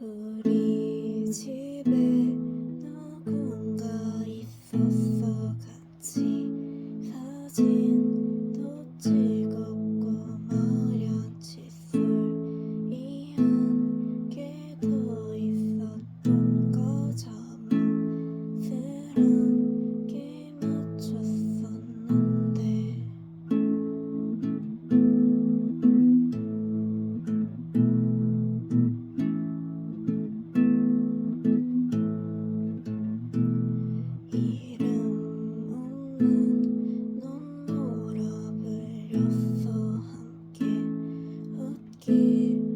우리 집에 누군가 있었어 같이 사진 You.